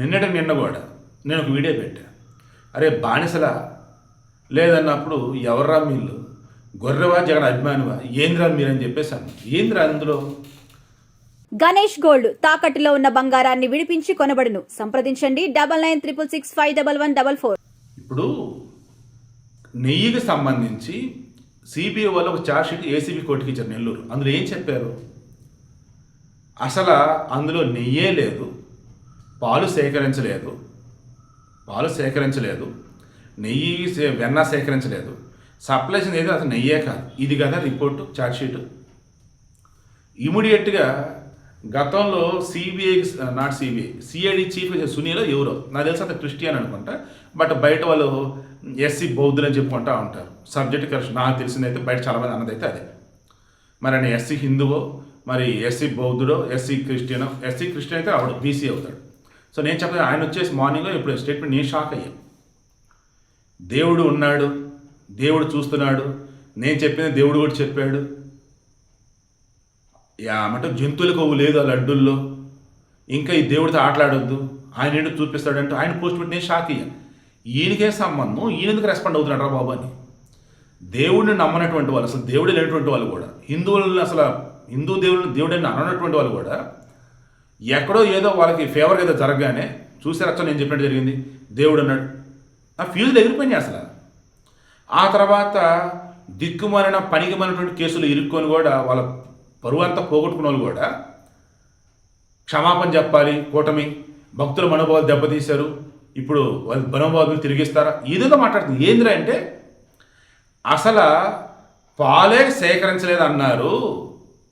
నిన్నటి నిన్న కూడా నేను ఒక వీడియో పెట్టా. అరే బానిసలా? లేదన్నప్పుడు ఎవర్రా మీళ్ళు? గొర్రెవా జగన్ అభిమానివా? ఏంద్రా మీరని చెప్పేసాను ఏంద్రా అందులో? గణేష్ గోల్డ్ తాకట్టులో ఉన్న బంగారాన్ని విడిపించి కొనబడును. సంప్రదించండి. Double nine triple six five double one double four. ఇప్పుడు నెయ్యికి సంబంధించి సిబిఐ వాళ్ళు ఒక ఛార్జ్ షీట్ ఏసీబీ కోర్టుకి ఇచ్చారు నెల్లూరు. అందులో ఏం చెప్పారు? అసలు అందులో నెయ్యే లేదు. పాలు సేకరించలేదు. పాలు సేకరించలేదు. నెయ్యి సే- వెన్న సేకరించలేదు. సప్లై చేసింది అసలు నెయ్యే కాదు. ఇది కదా రిపోర్టు ఛార్జ్షీట్ ఇమీడియట్గా గతంలో CBI not CBI CID chief సునీలో ఎవరో నాకు తెలిసి అంత క్రిస్టియన్ అనుకుంటా బట్ బయట వాళ్ళు ఎస్సీ బౌద్ధులు అని చెప్పుకుంటా ఉంటారు. సబ్జెక్ట్ కరెక్ట్ నాకు తెలిసిందైతే బయట చాలామంది అన్నదైతే అదే. మరి ఆయన ఎస్సీ హిందువో మరి ఎస్సీ బౌద్ధుడో ఎస్సీ క్రిస్టియనో ఎస్సీ క్రిస్టియన్ అయితే ఆవిడ బీసీ అవుతాడు. సో నేను చెప్పలేదు ఆయన వచ్చేసి మార్నింగ్లో ఇప్పుడు స్టేట్మెంట్ నేను షాక్ అయ్యాను. దేవుడు ఉన్నాడు దేవుడు చూస్తున్నాడు నేను చెప్పింది దేవుడు కూడా చెప్పాడు. ఏమంటే జంతువుల కొవ్వు లేదు ఆ లడ్డుల్లో. ఇంకా ఈ దేవుడితో ఆటలాడొద్దు ఆయన ఏంటో చూపిస్తాడంటూ ఆయన పోస్ట్ పెట్టి నేను షాక్ అయ్యాను. ఈయనకే సంబంధం? ఈయన ఎందుకు రెస్పాండ్ అవుతున్నాడు రా బాబు అని. దేవుడిని నమ్మనటువంటి వాళ్ళు అసలు దేవుడు లేనటువంటి వాళ్ళు కూడా హిందువులను అసలు హిందూ దేవుడిని దేవుడిని అననటువంటి వాళ్ళు కూడా ఎక్కడో ఏదో వాళ్ళకి ఫేవర్ ఏదో జరగగానే చూసారచ్చో నేను చెప్పినట్టు జరిగింది. దేవుడు అన్నాడు ఆ ఫ్యూజులు ఎగిరిపోయినాయి అసలు. ఆ తర్వాత దిక్కుమాలిన పనికిమాలినటువంటి కేసులు ఇరుక్కొని కూడా వాళ్ళ పరువు అంతా పోగొట్టుకున్న వాళ్ళు కూడా క్షమాపణ చెప్పాలి కూటమి భక్తుల మనోభావాలు దెబ్బతీశారు. ఇప్పుడు వాళ్ళ మనోభావాలు తిరిగిస్తారా? ఏదేదో మాట్లాడుతుంది. ఏందిరా అంటే అసలు పాలే సేకరించలేదు అన్నారు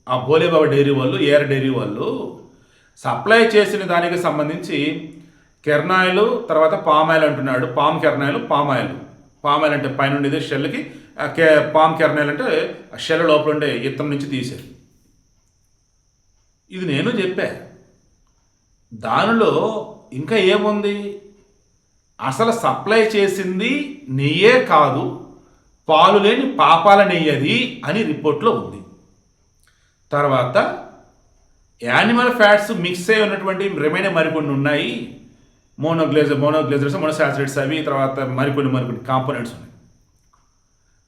ఆ బోలేబాబా డైరీ వాళ్ళు ఏఆర్ డైరీ వాళ్ళు. సప్లై చేసిన దానికి సంబంధించి కెర్నాయిలు తర్వాత పామ్ ఆయిల్ అంటున్నాడు. Palm kernel oil palm oil అంటే పైన ఉండేది షెల్కి కే పామ్ కెర్నాయిల్ అంటే షెల్ లోపల ఉండే ఇత్తం నుంచి తీశారు ఇది నేను చెప్పా. దానిలో ఇంకా ఏముంది? అసలు సప్లై చేసింది నెయ్యే కాదు పాలు లేని పాపాల నెయ్యది అని రిపోర్ట్లో ఉంది. తర్వాత యానిమల్ ఫ్యాట్స్ మిక్స్ అయి ఉన్నటువంటి రిమైనింగ్ మరికొన్ని ఉన్నాయి? మోనోగ్లేజర్ మోనోగ్లేజర్స్ మోనోసాచురేట్స్ అవి తర్వాత మరికొన్ని మరికొన్ని కాంపోనెంట్స్ ఉన్నాయి.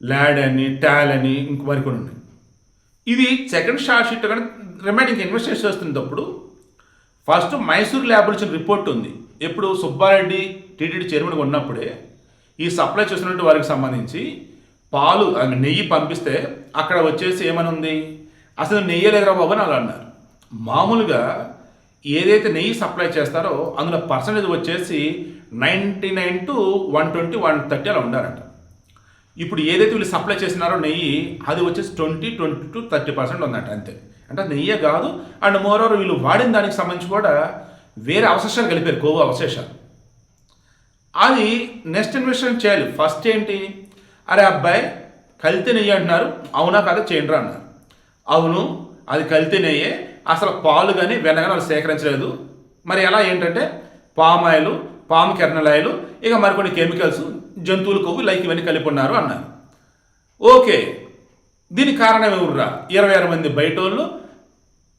ల్యాడ్ అని టాల్ అని ఇంక మరికొన్ని ఉన్నాయి. ఇది సెకండ్ షార్ట్ షీట్ కానీ రిమైనింగ్ ఇన్వెస్టిగేషన్ చేస్తున్నప్పుడు ఫస్ట్ మైసూర్ ల్యాబ్ నుంచి రిపోర్ట్ ఉంది. ఎప్పుడు సుబ్బారెడ్డి టీటీడీ చైర్మన్గా ఉన్నప్పుడే ఈ సప్లై చేసినటువంటి వారికి సంబంధించి పాలు నెయ్యి పంపిస్తే అక్కడ వచ్చేసి ఏమని ఉంది అసలు నెయ్యి లేదురా బాబు? అని అలా అన్నారు. మామూలుగా ఏదైతే నెయ్యి సప్లై చేస్తారో అందులో పర్సంటేజ్ వచ్చేసి ninety nine to one twenty one thirty అలా ఉండాలంట. ఇప్పుడు ఏదైతే వీళ్ళు సప్లై చేసినారో నెయ్యి అది వచ్చేసి twenty twenty to thirty percent ఉందంట అంతే. అంటే నెయ్యి నెయ్యే కాదు అండ్ మోర్ ఓవర్ వీళ్ళు వాడిన దానికి సంబంధించి కూడా వేరే అవశేషాలు కలిపారు కొవ్వు అవశేషాలు. అది నెక్స్ట్ ఇన్వెస్టిగేషన్ చేయాలి. ఫస్ట్ ఏంటి? అరే అబ్బాయి కలితే నెయ్యి అంటున్నారు అవునా కాదు చేయండి రా అన్నారు. అవును అది కల్తీ అసలు పాలు కానీ వెన్న కానీ వాళ్ళు సేకరించలేదు. మరి ఎలా ఏంటంటే palm oil palm kernel oil ఇక మరికొన్ని కెమికల్స్ జంతువుల కొవ్వు లైక్ ఇవన్నీ కలిపి ఉన్నారు అన్నారు. ఓకే. దీనికి కారణం ఎవర్రా? ఇరవై ఆరు మంది బయట వాళ్ళు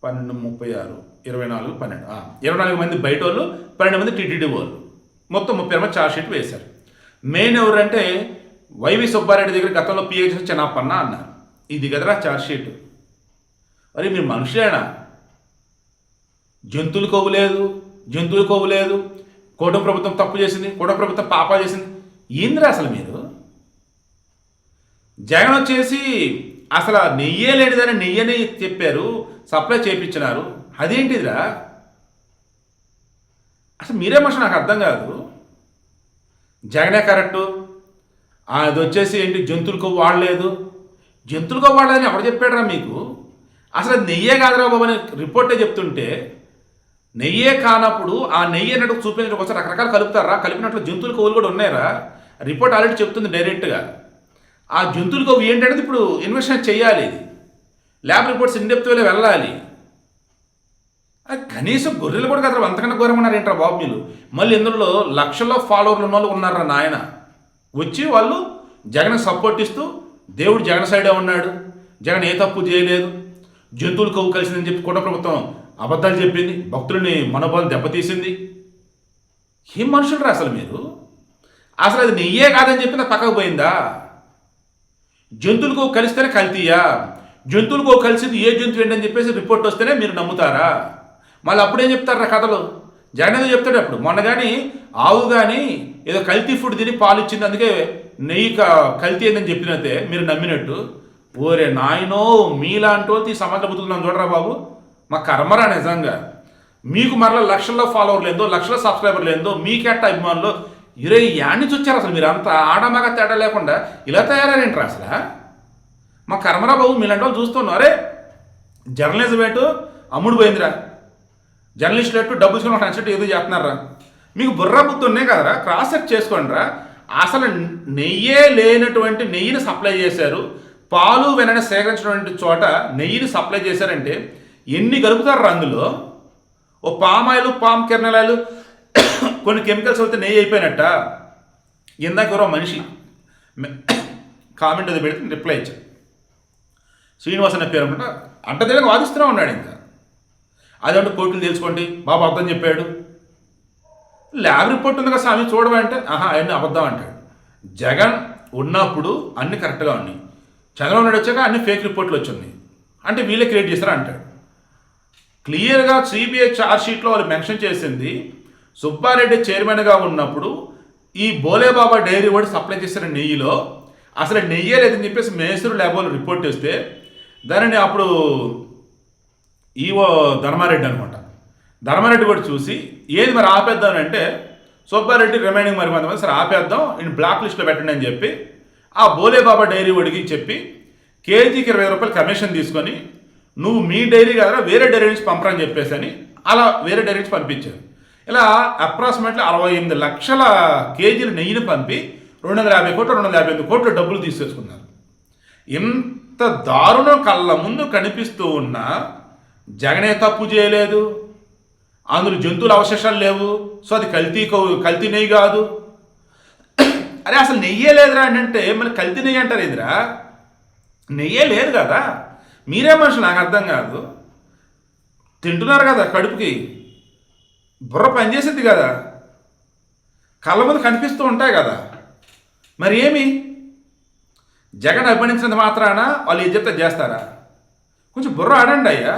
పన్నెండు ముప్పై ఆరు ఇరవై నాలుగు పన్నెండు ఇరవై నాలుగు మంది బయట వాళ్ళు పన్నెండు మంది టీటీడీ వాళ్ళు. మొత్తం ముప్పై ఆరు మంది చార్జ్ షీట్ వేశారు. మెయిన్ ఎవరంటే వైవి సుబ్బారెడ్డి దగ్గర గతంలో పిహెచ్ చెనాపన్న అన్నారు. ఇది కదరా చార్జ్ షీట్ మరి మీరు మనుషులేనా? జంతువుల కొవ్వు లేదు జంతువుల కొవ్వు లేదు. కూటమి ప్రభుత్వం తప్పు చేసింది కూటమి ప్రభుత్వం పాప చేసింది. ఏందిరా అసలు మీరు? జగన్ వచ్చేసి అసలు నెయ్యే లేనిదని నెయ్యని చెప్పారు సప్లై చేయించినారు అదేంటిదిరా? అసలు మీరే మనిషి నాకు అర్థం కాదు. జగనే కరెక్టు. అది వచ్చేసి ఏంటి జంతువుల కొవ్వు వాడలేదు. జంతువులకు వాడలేదని ఎవరు చెప్పాడురా మీకు? అసలు నెయ్యే కాదురా బాబు అని రిపోర్టే చెప్తుంటే నెయ్యే కానప్పుడు ఆ నెయ్యి అన్నట్టు చూపించడం కోసం రకరకాలు కలుపుతారా? కలిపినట్లు జంతువుల కొవ్వులు కూడా ఉన్నాయరా. రిపోర్ట్ ఆల్రెడీ చెప్తుంది డైరెక్ట్గా. ఆ జంతువుల కొవ్వు ఏంటనేది ఇప్పుడు ఇన్వెస్టిగేషన్ చేయాలి ఇది. ల్యాబ్ రిపోర్ట్స్ ఇండెప్త్లో వెళ్ళాలి. కనీసం గొర్రెలు కూడా కదా అంతకన్నా ఘోరంగా ఉన్నారు ఏంట్రా బాబు మీరు? మళ్ళీ ఇందులో లక్షల్లో ఫాలోవర్లు ఉన్న వాళ్ళు ఉన్నారా నాయన? వచ్చి వాళ్ళు జగన్ సపోర్ట్ ఇస్తూ దేవుడు జగన్ సైడే ఉన్నాడు. జగన్ ఏ తప్పు చేయలేదు. జంతువులు కొవ్వు కలిసిందని చెప్పి కూడా ప్రభుత్వం అబద్ధాలు చెప్పింది. భక్తులని మనోభావం దెబ్బతీసింది. ఏం మనుషులు అసలు మీరు? అసలు అది నెయ్యే కాదని చెప్పిన పక్కకు పోయిందా జంతువులకు కలిస్తేనే కల్తీయా? జంతువులకు కలిసింది ఏ జంతువు ఏంటని చెప్పేసి రిపోర్ట్ వస్తేనే మీరు నమ్ముతారా? మళ్ళీ అప్పుడేం చెప్తారా కథలు? జగన్ చెప్తాడు అప్పుడు. మొన్న కానీ ఆవు కానీ ఏదో కల్తీ ఫుడ్ తిని పాలు ఇచ్చింది అందుకే నెయ్యి కల్తీ అయిందని చెప్పినట్టే మీరు నమ్మినట్టు. ఓరే నాయనో మీలాంటి వాళ్ళు ఈ సమాజ బతుకుతున్నాం చూడరా బాబు? మా కర్మరా నిజంగా. మీకు మరలా లక్షల్లో ఫాలోవర్లు ఏందో లక్షల సబ్స్క్రైబర్లు ఏందో మీకెట్ట అభిమానులు. ఇరే యాడ్ నుంచి వచ్చారు అసలు మీరు అంత ఆడమగ తేడా లేకుండా ఇలా తయారైంటారు అసలు మా కర్మరా బాబు మీలాంటి వాళ్ళు చూస్తున్నారే. అరే జర్నలిజం ఏంటో? అమ్ముడు పోయిందిరా. జర్నలిస్టులు ఎటు డబ్బు తీసుకుని నచ్చినట్టు ఏదో చేస్తున్నారా? మీకు బుర్ర బుద్ధి ఉన్నాయి కదరా? క్రాస్ చెక్ చేసుకోండి రా అసలు నెయ్యే లేనటువంటి నెయ్యిని సప్లై చేశారు. పాలు వెనని సేకరించినటువంటి చోట నెయ్యిని సప్లై చేశారంటే ఎన్ని కలుపుతారు అందులో ఓ పామాయిలు పామ్ కిరణాలు కొన్ని కెమికల్స్ అయితే నెయ్యి అయిపోయినట్ట? ఇందాక ఎవరో మనిషి కామెంట్ అది పెడితే రిప్లై ఇచ్చాడు. శ్రీనివాస్ అనే పేరు అనమాట తెలియక వాదిస్తూనే ఉన్నాడు ఇంకా. అదంటే కోర్టులు తెలుసుకోండి బాబు అబద్ధం చెప్పాడు. ల్యాబ్ రిపోర్ట్ ఉంది కదా స్వామి చూడమంటే ఆహా అవన్నీ అబద్ధం అంటాడు. జగన్ ఉన్నప్పుడు అన్ని కరెక్ట్గా ఉన్నాయి. చంద్రబాబు నాయుడు వచ్చాక అన్ని ఫేక్ రిపోర్ట్లు వచ్చింది. అంటే వీళ్ళే క్రియేట్ చేస్తారా అంటాడు. క్లియర్గా సిబిఐ ఛార్జ్ షీట్లో వాళ్ళు మెన్షన్ చేసింది సుబ్బారెడ్డి చైర్మన్గా ఉన్నప్పుడు ఈ బోలేబాబా డైరీ వాడు సప్లై చేసిన నెయ్యిలో అసలు నెయ్యే లేదని చెప్పేసి మేసూరు ల్యాబోలు రిపోర్ట్ చేస్తే దానిని అప్పుడు ఈవో ధర్మారెడ్డి అనమాట. ధర్మారెడ్డి కూడా చూసి ఏది మరి ఆపేద్దాం అంటే సుబ్బారెడ్డి రిమైనింగ్ మరి కొంతమంది సరే ఆపేద్దాం నేను బ్లాక్ లిస్ట్లో పెట్టండి అని చెప్పి ఆ బోలేబాబా డైరీ వాడికి చెప్పి కేజీకి ఇరవై రూపాయలు కమిషన్ తీసుకొని నువ్వు మీ డైరీ కాదా వేరే డైరీ నుంచి పంపరని చెప్పేసి అని అలా వేరే డైరీ నుంచి పంపించారు. ఇలా అప్రాక్సిమేట్లీ అరవై ఎనిమిది లక్షల కేజీల నెయ్యిని పంపి రెండు వందల యాభై కోట్లు రెండు వందల యాభై ఎనిమిది కోట్లు డబ్బులు తీసేసుకున్నారు. ఇంత దారుణం కళ్ళ ముందు కనిపిస్తూ ఉన్నా జగనే తప్పు చేయలేదు. అందులో జంతువుల అవశేషాలు లేవు. సో అది కల్తీ కల్తీ నెయ్యి కాదు. అరే అసలు నెయ్యే లేదురా అని అంటే మళ్ళీ కల్తీ నెయ్యి అంటారు ఎదురా నెయ్యే లేదు కదా. మీరే మనుషులు నాకు అర్థం కాదు. తింటున్నారు కదా కడుపుకి. బుర్ర పనిచేసింది కదా. కళ్ళ ముందు కనిపిస్తూ ఉంటాయి కదా. మరి ఏమి? జగన్ అభిమానించినంత మాత్రాన వాళ్ళు ఏం చెప్తే చేస్తారా? కొంచెం బుర్ర ఆడండి అయ్యా.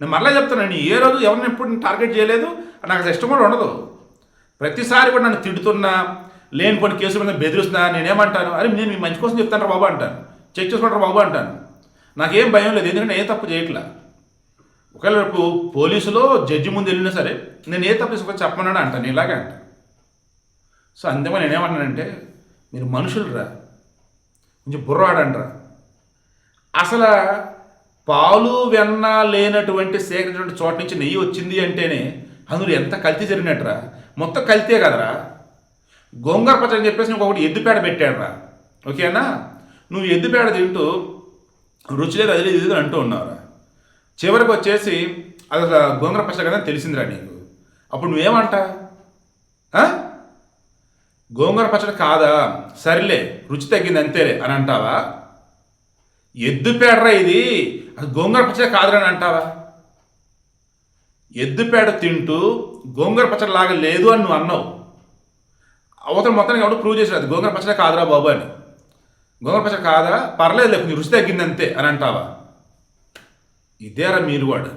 నేను మరలా చెప్తాను నేను ఏ రోజు ఎవరిని ఎప్పుడు నేను టార్గెట్ చేయలేదు. నాకు అసలు ఇష్టం కూడా ఉండదు. ప్రతిసారి కూడా నన్ను తిడుతున్నా లేనిపోని కేసు కేసుల మీద బెదిరిస్తున్నా నేనేమంటాను? అరే నేను మీ మంచి కోసం చెప్తాను బాబు అంటాను. చెక్ చేసుకుంటారు బాబు అంటాను. నాకేం భయం లేదు ఎందుకంటే నేను ఏ తప్పు చేయట్లా. ఒకవేళ రేపు పోలీసులో జడ్జి ముందు వెళ్ళినా సరే నేను ఏ తప్పు చేసుకొని చెప్పమన్నాడు అంటాను ఇలాగే అంటాను. సో అందుకని నేనేమన్నానంటే మీరు మనుషులు రా కొంచెం బుర్రాడంట్రా అసలు పాలు వెన్న లేనటువంటి సేకరించినటువంటి చోట నుంచి నెయ్యి వచ్చింది అంటేనే అందులో ఎంత కల్తీ జరిగినట్టురా. మొత్తం కల్తీ కదరా. గోంగూర పచ్చడి అని చెప్పేసి ఒకటి ఎద్దుపేడ పెట్టాడురా. ఓకేనా? నువ్వు ఎద్దుపేడ తింటూ రుచి లేదు అది లేదు ఇది అంటూ ఉన్నావురా. చివరికి వచ్చేసి అది అసలు గోంగూర పచ్చడి కదా తెలిసిందిరా నీకు. అప్పుడు నువ్వేమంట? గోంగూర పచ్చడి కాదా? సర్లే రుచి తగ్గింది అంతేలే అని అంటావా? ఎద్దు పేడరా ఇది. అది గోంగూర పచ్చడి కాదురా అని అంటావా? ఎద్దు పేడ తింటూ గోంగూర పచ్చడి లాగా లేదు అని నువ్వు అన్నావు. అవతల మొత్తానికి ఎవడు ప్రూవ్ చేసాడు అది గోంగూర పచ్చడి కాదురా బాబు అని. గోంగూర పచ్చడి కాదా పర్లేదు కొంచెం రుచి తగ్గింది అంతే అని అంటావా? ఇదేరా మీరు కూడా